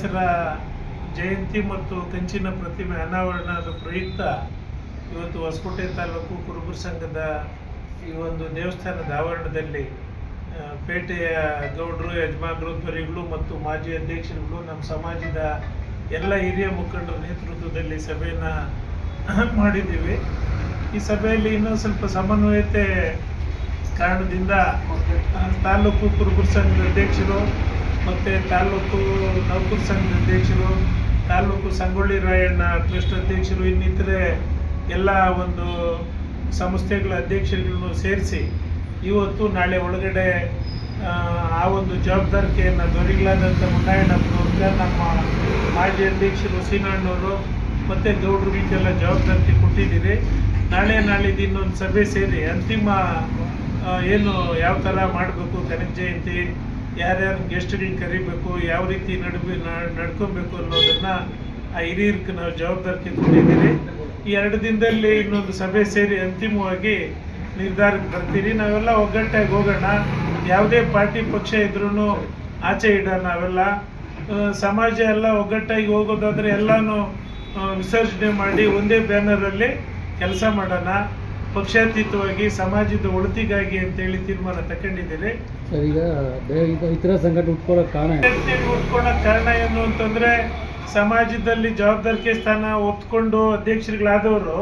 ಕನಕದಾಸರ ಜಯಂತಿ ಮತ್ತು ಕಂಚಿನ ಪ್ರತಿಮೆ ಅನಾವರಣದ ಪ್ರಯುಕ್ತ ಇವತ್ತು ಹೊಸಕೋಟೆ ತಾಲೂಕು ಕುರುಬರ ಸಂಘದ ಈ ಒಂದು ದೇವಸ್ಥಾನದ ಆವರಣದಲ್ಲಿ ಪೇಟೆಯ ಗೌಡರು, ಯಜಮಾನರು, ಧ್ವರಿಗಳು ಮತ್ತು ಮಾಜಿ ಅಧ್ಯಕ್ಷರುಗಳು ನಮ್ಮ ಸಮಾಜದ ಎಲ್ಲ ಹಿರಿಯ ಮುಖಂಡರ ನೇತೃತ್ವದಲ್ಲಿ ಸಭೆಯನ್ನು ಮಾಡಿದ್ದೀವಿ. ಈ ಸಭೆಯಲ್ಲಿ ಇನ್ನೂ ಸ್ವಲ್ಪ ಸಮನ್ವಯತೆ ಕಾರಣದಿಂದ ತಾಲೂಕು ಕುರುಬರ ಸಂಘದ ಅಧ್ಯಕ್ಷರು ಮತ್ತು ತಾಲೂಕು ನೌಕರ ಸಂಘದ ಅಧ್ಯಕ್ಷರು ತಾಲೂಕು ಸಂಗೊಳ್ಳಿ ರಾಯಣ್ಣ ಟ್ರಸ್ಟ್ ಅಧ್ಯಕ್ಷರು ಇನ್ನಿತರೆ ಎಲ್ಲ ಒಂದು ಸಂಸ್ಥೆಗಳ ಅಧ್ಯಕ್ಷರುಗಳನ್ನು ಸೇರಿಸಿ ಇವತ್ತು ನಾಳೆ ಒಳಗಡೆ ಆ, ಒಂದು ಜವಾಬ್ದಾರಿಕೆಯನ್ನು ದೊರೆಗಳಾದಂಥ ಮುನ್ನಾಯಣ್ಣಪ್ಪನವ್ರಿಗೆ ನಮ್ಮ ಮಾಜಿ ಅಧ್ಯಕ್ಷರು ಸೀನಣ್ಣವರು ಮತ್ತು ಗೌಡ್ರಿಗೆಲ್ಲ ಜವಾಬ್ದಾರಿ ಕೊಟ್ಟಿದ್ದೀರಿ. ನಾಳೆ ನಾಳಿದ್ದು ಇನ್ನೊಂದು ಸಭೆ ಸೇರಿ ಅಂತಿಮ ಏನು ಯಾವ ಥರ ಮಾಡಬೇಕು ಕನಕ ಜಯಂತಿ ಯಾರ್ಯಾರು ಗೆಸ್ಟ್ಗಳನ್ನ ಕರಿಬೇಕು, ಯಾವ ರೀತಿ ನಡ್ಬಿ ನಡ್ಕೊಬೇಕು ಅನ್ನೋದನ್ನ ಆ ಹಿರಿಯರ್ಗೆ ನಾವು ಜವಾಬ್ದಾರಿ ಕೊಟ್ಟಿದ್ದೀರಿ ಈ ಎರಡು ದಿನದಲ್ಲಿ ಇನ್ನೊಂದು ಸಭೆ ಸೇರಿ ಅಂತಿಮವಾಗಿ ನಿರ್ಧಾರಕ್ಕೆ ಬರ್ತೀರಿ. ನಾವೆಲ್ಲ ಒಗ್ಗಟ್ಟಾಗಿ ಹೋಗೋಣ. ಯಾವುದೇ ಪಾರ್ಟಿ ಪಕ್ಷ ಇದ್ರೂ ಆಚೆ ಇಡೋಣ ನಾವೆಲ್ಲ. ಸಮಾಜ ಎಲ್ಲ ಒಗ್ಗಟ್ಟಾಗಿ ಹೋಗೋದಾದರೆ ಎಲ್ಲಾನು ವಿಸರ್ಜನೆ ಮಾಡಿ ಒಂದೇ ಬ್ಯಾನರಲ್ಲಿ ಕೆಲಸ ಮಾಡೋಣ. ಪಕ್ಷಾತೀತವಾಗಿ ಸಮಾಜದ ಒಳಿತಿಗಾಗಿ ಅಂತೇಳಿ ತೀರ್ಮಾನ ತಗೊಂಡಿದ್ದೇನೆ ಸರ್ ಈಗ ಇತರ ಸಂಘಟನೆ ಉಟ್ಕೊಳ್ಳೋಕೆ ಕಾರಣ ಉಟ್ಕೊಳ್ಳೋಕೆ ಕಾರಣ ಏನು ಅಂತಂದ್ರೆ ಸಮಾಜದಲ್ಲಿ ಜವಾಬ್ದಾರಿಕೆ ಸ್ಥಾನ ಒತ್ಕೊಂಡು ಅಧ್ಯಕ್ಷರುಗಳಾದವರು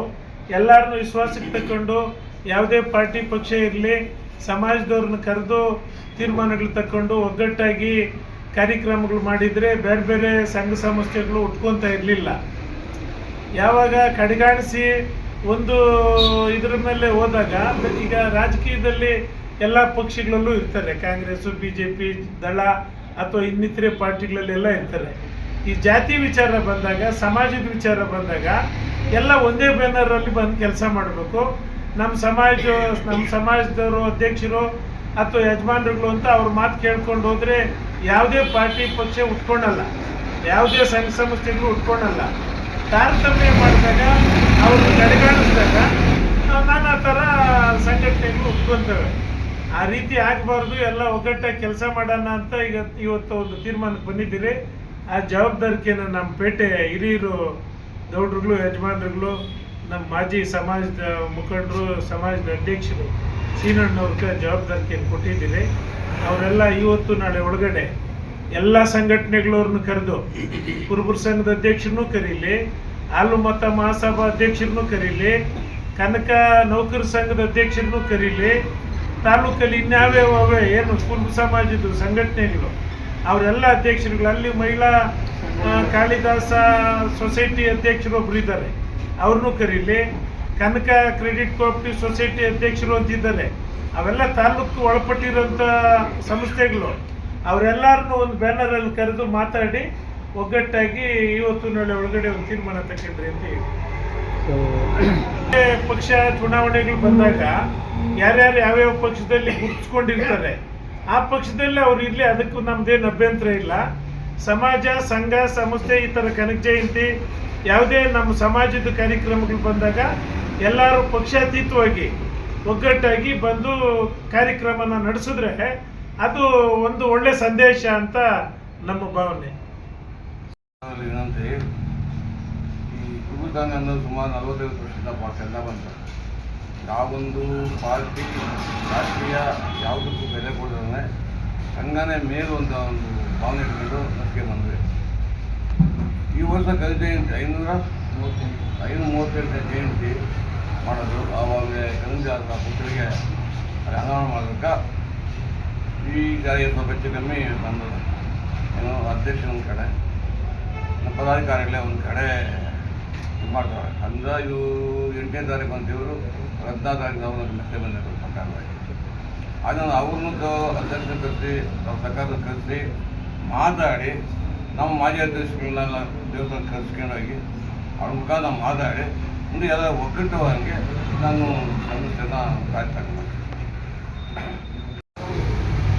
ಎಲ್ಲರನ್ನು ವಿಶ್ವಾಸಕ್ಕೆ ತಕೊಂಡು ಯಾವುದೇ ಪಾರ್ಟಿ ಪಕ್ಷ ಇರಲಿ ಸಮಾಜದವ್ರನ್ನ ಕರೆದು ತೀರ್ಮಾನಗಳು ತಕೊಂಡು ಒಗ್ಗಟ್ಟಾಗಿ ಕಾರ್ಯಕ್ರಮಗಳು ಮಾಡಿದರೆ ಬೇರೆ ಬೇರೆ ಸಂಘ ಸಂಸ್ಥೆಗಳು ಉಟ್ಕೊತಾ ಇರಲಿಲ್ಲ. ಯಾವಾಗ ಕಡೆಗಾಣಿಸಿ ಒಂದು ಇದ್ರ ಮೇಲೆ ಹೋದಾಗ, ಈಗ ರಾಜಕೀಯದಲ್ಲಿ ಎಲ್ಲ ಪಕ್ಷಗಳಲ್ಲೂ ಇರ್ತಾರೆ. ಕಾಂಗ್ರೆಸ್ಸು ಬಿ ಜೆ ಪಿ ದಳ ಅಥವಾ ಇನ್ನಿತರೆ ಪಾರ್ಟಿಗಳಲ್ಲೆಲ್ಲ ಇರ್ತಾರೆ. ಈ ಜಾತಿ ವಿಚಾರ ಬಂದಾಗ, ಸಮಾಜದ ವಿಚಾರ ಬಂದಾಗ ಎಲ್ಲ ಒಂದೇ ಬ್ಯಾನರಲ್ಲಿ ಬಂದು ಕೆಲಸ ಮಾಡಬೇಕು. ನಮ್ಮ ಸಮಾಜ ನಮ್ಮ ಸಮಾಜದವರು, ಅಧ್ಯಕ್ಷರು ಅಥವಾ ಯಜಮಾನರುಗಳು ಅಂತ ಅವ್ರ ಮಾತು ಕೇಳ್ಕೊಂಡು ಹೋದರೆ ಯಾವುದೇ ಪಾರ್ಟಿ ಪಕ್ಷ ಉಟ್ಕೊಳಲ್ಲ ಯಾವುದೇ ಸಂಘ ಸಂಸ್ಥೆಗಳು ಉಟ್ಕೊಳಲ್ಲ ತಾರತಮ್ಯ ಮಾಡಿದಾಗ ಅವರು ಕಡೆಗಾಣಿಸಿದಾಗ ನಾನಾ ಥರ ಸಂಘಟನೆಗಳು ಉಟ್ಕೊಂತವೆ. ಆ ರೀತಿ ಆಗಬಾರ್ದು, ಎಲ್ಲ ಒಗ್ಗಟ್ಟಾಗಿ ಕೆಲಸ ಮಾಡೋಣ ಅಂತ ಈಗ ಇವತ್ತು ಒಂದು ತೀರ್ಮಾನಕ್ಕೆ ಬಂದಿದ್ದೀರಿ. ಆ ಜವಾಬ್ದಾರಿಕೆಯನ್ನು ನಮ್ಮ ಪೇಟೆ ಹಿರಿಯರು, ಗೌಡ್ರುಗಳು, ಯಜಮಾನ್ರುಗಳು ನಮ್ಮ ಮಾಜಿ ಸಮಾಜದ ಮುಖಂಡರು, ಸಮಾಜದ ಅಧ್ಯಕ್ಷರು, ಸೀನಣ್ಣವ್ರಿಗೆ ಜವಾಬ್ದಾರಿಕೆಯನ್ನು ಕೊಟ್ಟಿದ್ದೀರಿ. ಅವರೆಲ್ಲ ಇವತ್ತು ನಾಳೆ ಒಳಗಡೆ ಎಲ್ಲ ಸಂಘಟನೆಗಳವ್ರನ್ನ ಕರೆದು, ಕುರುಬರ ಸಂಘದ ಅಧ್ಯಕ್ಷರನ್ನು ಕರೀಲಿ, ಹಾಲು ಮತ ಮಹಾಸಭಾ ಅಧ್ಯಕ್ಷರನ್ನು ಕರೀಲಿ, ಕನಕ ನೌಕರ ಸಂಘದ ಅಧ್ಯಕ್ಷರನ್ನು ಕರೀಲಿ, ತಾಲೂಕಲ್ಲಿ ಇನ್ಯಾವ್ಯಾವ ಅವೇ ಏನು ಕುರುಬ ಸಮಾಜದ ಸಂಘಟನೆಗಳು, ಅವರೆಲ್ಲ ಅಧ್ಯಕ್ಷರುಗಳು, ಅಲ್ಲಿ ಮಹಿಳಾ ಕಾಳಿದಾಸ ಸೊಸೈಟಿ ಅಧ್ಯಕ್ಷರು ಒಬ್ರು ಇದ್ದಾರೆ, ಅವ್ರನ್ನೂ ಕರೀಲಿ, ಕನಕ ಕ್ರೆಡಿಟ್ ಕೋಪಿ ಸೊಸೈಟಿ ಅಧ್ಯಕ್ಷರು ಅಂತಿದ್ದಾರೆ, ಅವೆಲ್ಲ ತಾಲೂಕು ಒಳಪಟ್ಟಿರೋಂಥ ಸಂಸ್ಥೆಗಳು. ಅವರೆಲ್ಲರನ್ನೂ ಒಂದು ಬ್ಯಾನರಲ್ಲಿ ಕರೆದು ಮಾತಾಡಿ ಒಗ್ಗಟ್ಟಾಗಿ ಇವತ್ತು ನಾಳೆ ಒಳಗಡೆ ಒಂದು ತೀರ್ಮಾನ ತಗೊಂಡ್ರಿ ಅಂತ ಹೇಳಿ. ಪಕ್ಷ ಚುನಾವಣೆಗಳು ಬಂದಾಗ ಯಾರ್ಯಾರು ಯಾವ್ಯಾವ ಪಕ್ಷದಲ್ಲಿ ಗುರುತಿಸ್ಕೊಂಡಿರ್ತಾರೆ ಆ ಪಕ್ಷದಲ್ಲಿ ಅವ್ರು ಇರ್ಲಿ ಅದಕ್ಕೂ ನಮ್ದೇನು ಅಭ್ಯಂತರ ಇಲ್ಲ. ಸಮಾಜ ಸಂಘ ಸಂಸ್ಥೆ ಈ ಥರ ಕನಕ ಜಯಂತಿ ಯಾವುದೇ ನಮ್ಮ ಸಮಾಜದ ಕಾರ್ಯಕ್ರಮಗಳು ಬಂದಾಗ ಎಲ್ಲರೂ ಪಕ್ಷಾತೀತವಾಗಿ ಒಗ್ಗಟ್ಟಾಗಿ ಬಂದು ಕಾರ್ಯಕ್ರಮನ ನಡೆಸಿದ್ರೆ ಅದು ಒಂದು ಒಳ್ಳೆ ಸಂದೇಶ ಅಂತ ನಮ್ಮ ಭಾವನೆ. ಏನಂತ ಹೇಳಿ ಈ ಕುರುಬಾಂಗ ಅನ್ನೋದು ಸುಮಾರು ನಲವತ್ತೈದು ವರ್ಷದಿಂದ ಎಲ್ಲ ಬಂತು. ಯಾವೊಂದು ಪಾರ್ಟಿ, ರಾಷ್ಟ್ರೀಯ ಯಾವುದಕ್ಕೂ ಬೆಲೆ ಕೊಡೋದ್ರೆ ಸಂಘನೇ ಮೇಲು ಅಂತ ಒಂದು ಭಾವನೆ ಇಟ್ಕೊಂಡು ನಮಗೆ ಬಂದ್ವಿ. ಈ ವರ್ಷ ಕವಿ ಜಯಂತಿ ಐನೂರ ಐನೂರ ಮೂವತ್ತೆಂಟನೇ ಜಯಂತಿ ಮಾಡೋದು. ಆವಾಗ ಕನಕ ಪುತ್ರಿಗೆ ಅನಾವರಣ ಮಾಡೋದಕ್ಕೆ ಈಗ ಸ್ವಲ್ಪ ಹೆಚ್ಚು ಕಮ್ಮಿ ಬಂದು ಏನೋ ಅಧ್ಯಕ್ಷ ಒಂದು ಕಡೆ ಪದಾಧಿಕಾರಿಗಳೇ ಒಂದು ಕಡೆ ಇದು ಮಾಡ್ತಾರೆ. ಅಂದ್ರೆ ಇವು ಎಂಟನೇ ತಾರೀಕು ಬಂದಿವರು ಹದಿನಾರು ತಾರೀಕು ಅವರು ಮೆಸೇಜ್ ಬಂದಿದ್ರು ಸರ್ಕಾರವಾಗಿ ಆಗ ನಾನು ಅವ್ರನ್ನೂ ಅಧ್ಯಕ್ಷ ಕರೆಸಿ, ಅವ್ರ ಸರ್ಕಾರದ ಕರೆಸಿ ಮಾತಾಡಿ, ನಮ್ಮ ಮಾಜಿ ಅಧ್ಯಕ್ಷಗಳನ್ನೆಲ್ಲ ದೇವಸ್ಥಾನ ಕರೆಸ್ಕೊಂಡೋಗಿ ಅವ್ರ ಮುಖಾಂತರ ಮಾತಾಡಿ, ಮುಂದೆ ಎಲ್ಲ ಒಗ್ಗಟ್ಟು ಹಂಗೆ ನಾನು ಸಮಸ್ಯೆನ ಕಾಯ್ತಾ ಇದ್ದೀನಿ.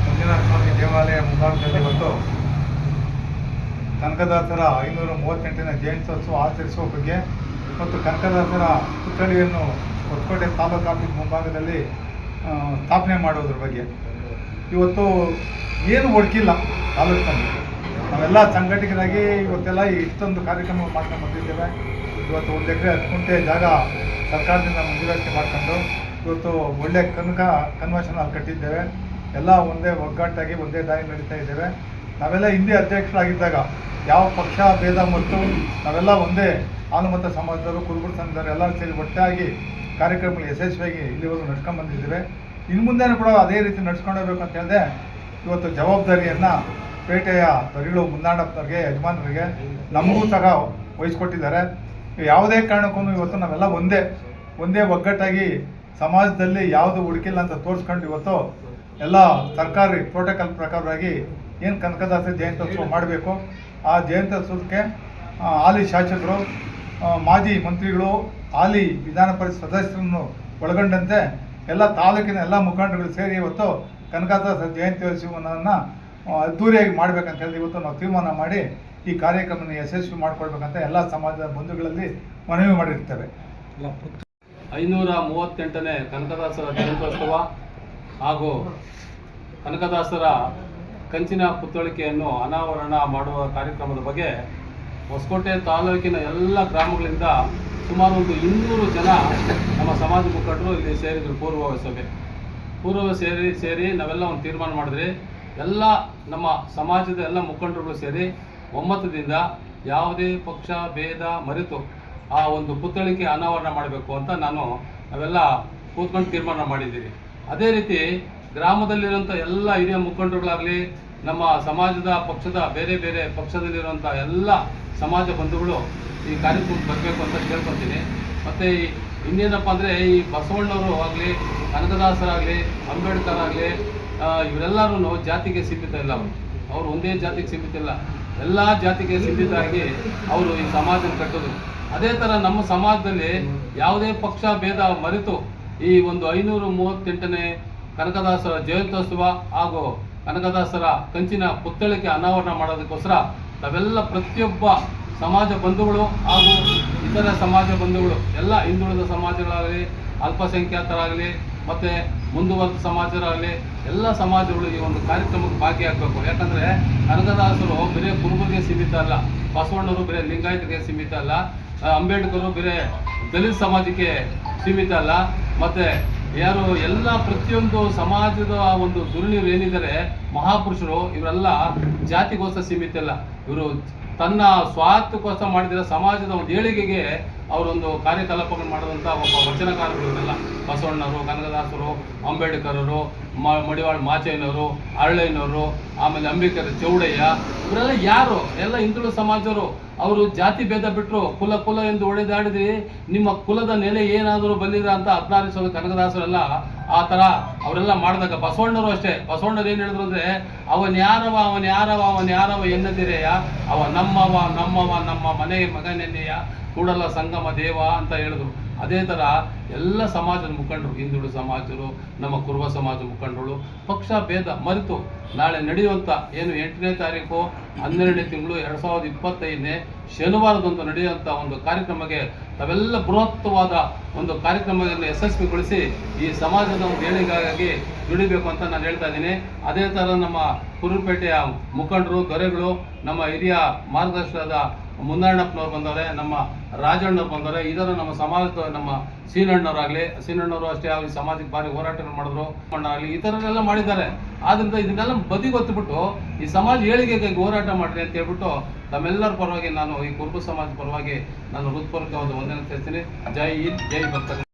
ಮಂಜುನಾಥ ಸ್ವಾಮಿ ದೇವಾಲಯ ಮುಂಭಾಗದಲ್ಲಿ ಇವತ್ತು ಕನಕದಾಸರ ಐನೂರ ಮೂವತ್ತೆಂಟನೇ ಜಯಂತ್ಯೋತ್ಸವ ಆಚರಿಸುವ ಬಗ್ಗೆ ಮತ್ತು ಕನಕದಾಸರ ಪುತ್ಥಳಿಯನ್ನು ಹೊಸಕೋಟೆ ತಾಲೂಕು ಆಫೀಸ್ ಮುಂಭಾಗದಲ್ಲಿ ಸ್ಥಾಪನೆ ಮಾಡೋದ್ರ ಬಗ್ಗೆ. ಇವತ್ತು ಏನು ಒಡಕಿಲ್ಲ ತಾಲೂಕಿನಲ್ಲಿ. ನಾವೆಲ್ಲ ಸಂಘಟಕರಾಗಿ ಇವತ್ತೆಲ್ಲ ಇಷ್ಟೊಂದು ಕಾರ್ಯಕ್ರಮ ಮಾಡ್ಕೊಂಡು ಬಂದಿದ್ದೇವೆ. ಇವತ್ತು ಒಂದು ಎಕರೆ ಹತ್ತು ಗುಂಟೆ ಜಾಗ ಸರ್ಕಾರದಿಂದ ಮಂಜೂರಾತಿ ಮಾಡ್ಕೊಂಡು ಇವತ್ತು ಒಳ್ಳೆ ಕನಕ ಕನ್ವೆನ್ಷನ್ ಅಲ್ಲಿ ಕಟ್ಟಿದ್ದೇವೆ. ಎಲ್ಲ ಒಂದೇ ಒಗ್ಗಟ್ಟಾಗಿ, ಒಂದೇ ದಾರಿ ನಡೀತಾ ಇದ್ದೇವೆ. ನಾವೆಲ್ಲ ಹಿಂದೆ ಅಧ್ಯಕ್ಷರಾಗಿದ್ದಾಗ ಯಾವ ಪಕ್ಷ, ಭೇದ ಮತ್ತು ನಾವೆಲ್ಲ ಒಂದೇ ಹಾಲುಮತ ಸಮಾಜದವರು ಕುರುಬರ ಸಂಘದವರು, ಎಲ್ಲರೂ ಸೇರಿ ಒಟ್ಟಾಗಿ ಕಾರ್ಯಕ್ರಮಗಳು ಯಶಸ್ವಿಯಾಗಿ ಇಲ್ಲಿವರೆಗೂ ನಡ್ಸ್ಕೊಂಡು ಬಂದಿದ್ದೇವೆ. ಇನ್ನು ಮುಂದೆನೂ ಕೂಡ ಅದೇ ರೀತಿ ನಡ್ಸ್ಕೊಂಡು ಹೋಗ್ಬೇಕು ಅಂತ ಹೇಳಿದೆ, ಇವತ್ತು ಜವಾಬ್ದಾರಿಯನ್ನು ಪೇಟೆಯ ದೊರೆಗಳು ಮುಂದಾಡಪ್ಪನವ್ರಿಗೆ ಯಜಮಾನರಿಗೆ ನಮಗೂ ಸಹ ವಹಿಸ್ಕೊಟ್ಟಿದ್ದಾರೆ. ಯಾವುದೇ ಕಾರಣಕ್ಕೂ ಇವತ್ತು ನಾವೆಲ್ಲ ಒಂದೇ ಒಂದೇ ಒಗ್ಗಟ್ಟಾಗಿ ಸಮಾಜದಲ್ಲಿ ಯಾವುದು ಹುಡುಕಿಲ್ಲ ಅಂತ ತೋರಿಸ್ಕೊಂಡು ಇವತ್ತು ಎಲ್ಲ ಸರ್ಕಾರಿ ಪ್ರೋಟೋಕಾಲ್ ಪ್ರಕಾರವಾಗಿ ಏನು ಕನಕದಾಸ ಜಯಂತ್ಯೋತ್ಸವ ಮಾಡಬೇಕು, ಆ ಜಯಂತ್ಯೋತ್ಸವಕ್ಕೆ ಹಾಲಿ ಶಾಸಕರು ಮಾಜಿ ಮಂತ್ರಿಗಳು, ಹಾಲಿ ವಿಧಾನ ಪರಿಷತ್ ಸದಸ್ಯರನ್ನು ಒಳಗೊಂಡಂತೆ ಎಲ್ಲ ತಾಲೂಕಿನ ಎಲ್ಲ ಮುಖಂಡರುಗಳು ಸೇರಿ ಇವತ್ತು ಕನಕದಾಸ ಜಯಂತ್ಯೋತ್ಸವವನ್ನು ಅದ್ದೂರಿಯಾಗಿ ಮಾಡಬೇಕಂತ ಹೇಳಿ ಇವತ್ತು ನಾವು ತೀರ್ಮಾನ ಮಾಡಿ ಈ ಕಾರ್ಯಕ್ರಮನ ಯಶಸ್ವಿ ಮಾಡಿಕೊಳ್ಬೇಕಂತ ಎಲ್ಲ ಸಮಾಜದ ಬಂಧುಗಳಲ್ಲಿ ಮನವಿ ಮಾಡಿರ್ತೇವೆ. ಐನೂರ ಮೂವತ್ತೆಂಟನೇ ಕನಕದಾಸರ ಜಯಂತ್ಯೋತ್ಸವ ಹಾಗೂ ಕನಕದಾಸರ ಕಂಚಿನ ಪುತ್ಥಳಿಕೆಯನ್ನು ಅನಾವರಣ ಮಾಡುವ ಕಾರ್ಯಕ್ರಮದ ಬಗ್ಗೆ ಹೊಸಕೋಟೆ ತಾಲೂಕಿನ ಎಲ್ಲ ಗ್ರಾಮಗಳಿಂದ ಸುಮಾರು ಒಂದು ಇನ್ನೂರು ಜನ ನಮ್ಮ ಸಮಾಜ ಮುಖಂಡರು ಇಲ್ಲಿ ಸೇರಿದ್ರು ಪೂರ್ವ ಸಭೆ. ಪೂರ್ವ ಸೇರಿ ಸೇರಿ ನಾವೆಲ್ಲ ಒಂದು ತೀರ್ಮಾನ ಮಾಡಿದ್ರಿ ಎಲ್ಲ ನಮ್ಮ ಸಮಾಜದ ಎಲ್ಲ ಮುಖಂಡರುಗಳು ಸೇರಿ ಒಮ್ಮತದಿಂದ ಯಾವುದೇ ಪಕ್ಷ, ಭೇದ, ಮರೆತು ಆ ಒಂದು ಪುತ್ಥಳಿಕೆ ಅನಾವರಣ ಮಾಡಬೇಕು ಅಂತ ನಾನು ನಾವೆಲ್ಲ ಕೂತ್ಕೊಂಡು ತೀರ್ಮಾನ ಮಾಡಿದ್ದೀರಿ. ಅದೇ ರೀತಿ ಗ್ರಾಮದಲ್ಲಿರುವಂಥ ಎಲ್ಲ ಹಿರಿಯ ಮುಖಂಡರುಗಳಾಗಲಿ, ನಮ್ಮ ಸಮಾಜದ ಪಕ್ಷದ ಬೇರೆ ಬೇರೆ ಪಕ್ಷದಲ್ಲಿರುವಂಥ ಎಲ್ಲ ಸಮಾಜ ಬಂಧುಗಳು ಈ ಕಾರ್ಯಕ್ರಮಕ್ಕೆ ಬರಬೇಕು ಅಂತ ಕೇಳ್ಕೊತೀನಿ ಮತ್ತು ಇನ್ನೇನಪ್ಪ ಅಂದರೆ ಈ ಬಸವಣ್ಣವರು ಆಗಲಿ, ಕನಕದಾಸರಾಗಲಿ ಅಂಬೇಡ್ಕರ್ ಆಗಲಿ ಇವರೆಲ್ಲರೂ ಜಾತಿಗೆ ಸೀಮಿತ ಇಲ್ಲ ಅವರು. ಅವರು ಒಂದೇ ಜಾತಿಗೆ ಸೀಮಿತ ಇಲ್ಲ. ಎಲ್ಲ ಜಾತಿಗೆ ಸೀಮಿತ ಆಗಿ ಅವರು ಈ ಸಮಾಜನ ಕಟ್ಟೋದು ಅದೇ ಥರ ನಮ್ಮ ಸಮಾಜದಲ್ಲಿ ಯಾವುದೇ ಪಕ್ಷ ಭೇದ ಮರೆತು ಈ ಒಂದು ಐನೂರು ಮೂವತ್ತೆಂಟನೇ ಕನಕದಾಸರ ಜಯಂತ್ಯೋತ್ಸವ ಹಾಗೂ ಕನಕದಾಸರ ಕಂಚಿನ ಪುತ್ಥಳಿಕೆ ಅನಾವರಣ ಮಾಡೋದಕ್ಕೋಸ್ಕರ ತಾವೆಲ್ಲ ಪ್ರತಿಯೊಬ್ಬ ಸಮಾಜ ಬಂಧುಗಳು ಹಾಗೂ ಇತರ ಸಮಾಜ ಬಂಧುಗಳು, ಎಲ್ಲ ಹಿಂದುಳಿದ ಸಮಾಜಗಳಾಗಲಿ, ಅಲ್ಪಸಂಖ್ಯಾತರಾಗಲಿ, ಮತ್ತು ಮುಂದುವರೆದ ಸಮಾಜರಾಗಲಿ, ಎಲ್ಲ ಸಮಾಜಗಳು ಈ ಒಂದು ಕಾರ್ಯಕ್ರಮಕ್ಕೆ ಭಾಗಿಯಾಗಬೇಕು. ಯಾಕಂದರೆ ಕನಕದಾಸರು ಬರೀ ಕುರುಬರಿಗೆ ಸೀಮಿತ ಅಲ್ಲ, ಬಸವಣ್ಣರು ಬರೀ ಲಿಂಗಾಯತರಿಗೆ ಸೀಮಿತ ಅಲ್ಲ, ಅಂಬೇಡ್ಕರು ಬರೀ ದಲಿತ ಸಮಾಜಕ್ಕೆ ಸೀಮಿತ ಅಲ್ಲ, ಮತ್ತು ಯಾರು ಎಲ್ಲ ಪ್ರತಿಯೊಂದು ಸಮಾಜದ ಆ ಒಂದು ದುರ್ನೀರು ಏನಿದ್ದಾರೆ, ಮಹಾಪುರುಷರು, ಇವರೆಲ್ಲ ಜಾತಿಗೋಸ್ಕರ ಸೀಮಿತ ಇಲ್ಲ ಇವರು ತನ್ನ ಸ್ವಾರ್ಥಕ್ಕೋಸ್ಕರ ಮಾಡಿದರೆ ಸಮಾಜದ ಒಂದು ಏಳಿಗೆಗೆ ಅವರೊಂದು ಕಾರ್ಯಕಲಾಪಗಳು ಮಾಡಿದಂಥ ಒಬ್ಬ ವಚನಕಾರರು ಇವರೆಲ್ಲ ಬಸವಣ್ಣವರು ಕನಕದಾಸರು, ಅಂಬೇಡ್ಕರರು, ಮ, ಮಡಿವಾಳ ಮಾಚಯ್ಯನವರು ಅರಳಯ್ಯನವರು ಆಮೇಲೆ ಅಂಬೇಡ್ಕರ್ ಚೌಡಯ್ಯ, ಇವರೆಲ್ಲ ಯಾರು? ಎಲ್ಲ ಹಿಂದುಳಿದ ಸಮಾಜರು. ಅವರು ಜಾತಿ ಭೇದ ಬಿಟ್ಟರು ಕುಲ ಕುಲ ಎಂದು ಒಡೆದಾಡಿದ್ರಿ ನಿಮ್ಮ ಕುಲದ ನೆಲೆ ಏನಾದರೂ ಬಂದಿದೆ ಅಂತ ಹದಿನಾರು ಸಾವಿರ ಕನಕದಾಸರೆಲ್ಲ ಆ ಥರ ಅವರೆಲ್ಲ ಮಾಡಿದಾಗ ಬಸವಣ್ಣರು ಅಷ್ಟೇ. ಬಸವಣ್ಣರು ಏನು ಹೇಳಿದ್ರು ಅಂದರೆ, ಅವನ್ ಯಾರವ ಅವನ್ ಯಾರವ ಅವನ್ ಯಾರವ ಎನ್ನದಿರೆಯ? ಅವ ನಮ್ಮವ ನಮ್ಮವ, ನಮ್ಮ ಮನೆಯ ಮಗನೆನ್ನೆಯ? ಕೂಡಲ ಸಂಗಮ ದೇವ ಅಂತ ಹೇಳಿದ್ರು. ಅದೇ ಥರ ಎಲ್ಲ ಸಮಾಜದ ಮುಖಂಡರು, ಹಿಂದುಳಿದ ಸಮಾಜರು, ನಮ್ಮ ಕುರುಬ ಸಮಾಜ ಮುಖಂಡರು ಪಕ್ಷ ಭೇದ ಮರೆತು ನಾಳೆ ನಡೆಯುವಂಥ ಏನು ಎಂಟನೇ ತಾರೀಕು, ಹನ್ನೆರಡನೇ ತಿಂಗಳು, ಎರಡು ಸಾವಿರದ ಇಪ್ಪತ್ತೈದನೇ ಶನಿವಾರದಂದು ನಡೆಯುವಂಥ ಒಂದು ಕಾರ್ಯಕ್ರಮಕ್ಕೆ ತಾವೆಲ್ಲ ಬೃಹತ್ವಾದ ಒಂದು ಕಾರ್ಯಕ್ರಮವನ್ನು ಯಶಸ್ವಿಗೊಳಿಸಿ ಈ ಸಮಾಜದ ಒಂದು ಏಳಿಗೆಗಾಗಿ ದುಡಿಬೇಕು ಅಂತ ನಾನು ಹೇಳ್ತಾ ಇದ್ದೀನಿ. ಅದೇ ಥರ ನಮ್ಮ ಕುರುಪೇಟೆಯ ಮುಖಂಡರು, ದೊರೆಗಳು, ನಮ್ಮ ಹಿರಿಯ ಮಾರ್ಗದರ್ಶನದ ಮುನ್ನಣ್ಣಪ್ಪನವ್ರು ಬಂದವರೆ, ನಮ್ಮ ರಾಜಣ್ಣವ್ರು ಬಂದವರೆ, ಇದರ ನಮ್ಮ ಸಮಾಜದ ನಮ್ಮ ಸೀನಣ್ಣವರಾಗಲಿ, ಸೀನಣ್ಣವರು ಅಷ್ಟೇ ಆಗಲಿ ಸಮಾಜಕ್ಕೆ ಭಾರಿ ಹೋರಾಟ ಮಾಡಿದ್ರು ಅಣ್ಣಾಗಲಿ ಈ ಥರನೆಲ್ಲ ಮಾಡಿದ್ದಾರೆ. ಆದ್ರಿಂದ ಇದನ್ನೆಲ್ಲ ಬದಿಗೊತ್ತುಬಿಟ್ಟು ಈ ಸಮಾಜ ಏಳಿಗೆಗೆ ಹೋರಾಟ ಮಾಡಿರಿ ಅಂತ ಹೇಳ್ಬಿಟ್ಟು ತಮ್ಮೆಲ್ಲರ ಪರವಾಗಿ ನಾನು ಈ ಕುರುಬ ಸಮಾಜ ಪರವಾಗಿ ನಾನು ಹೃತ್ಪೂರ್ವಕವಾದ ವಂದನೆ ತಿಳಿಸ್ತೀನಿ ಜೈ ಹಿಂದ್, ಜೈ ಭಕ್ತ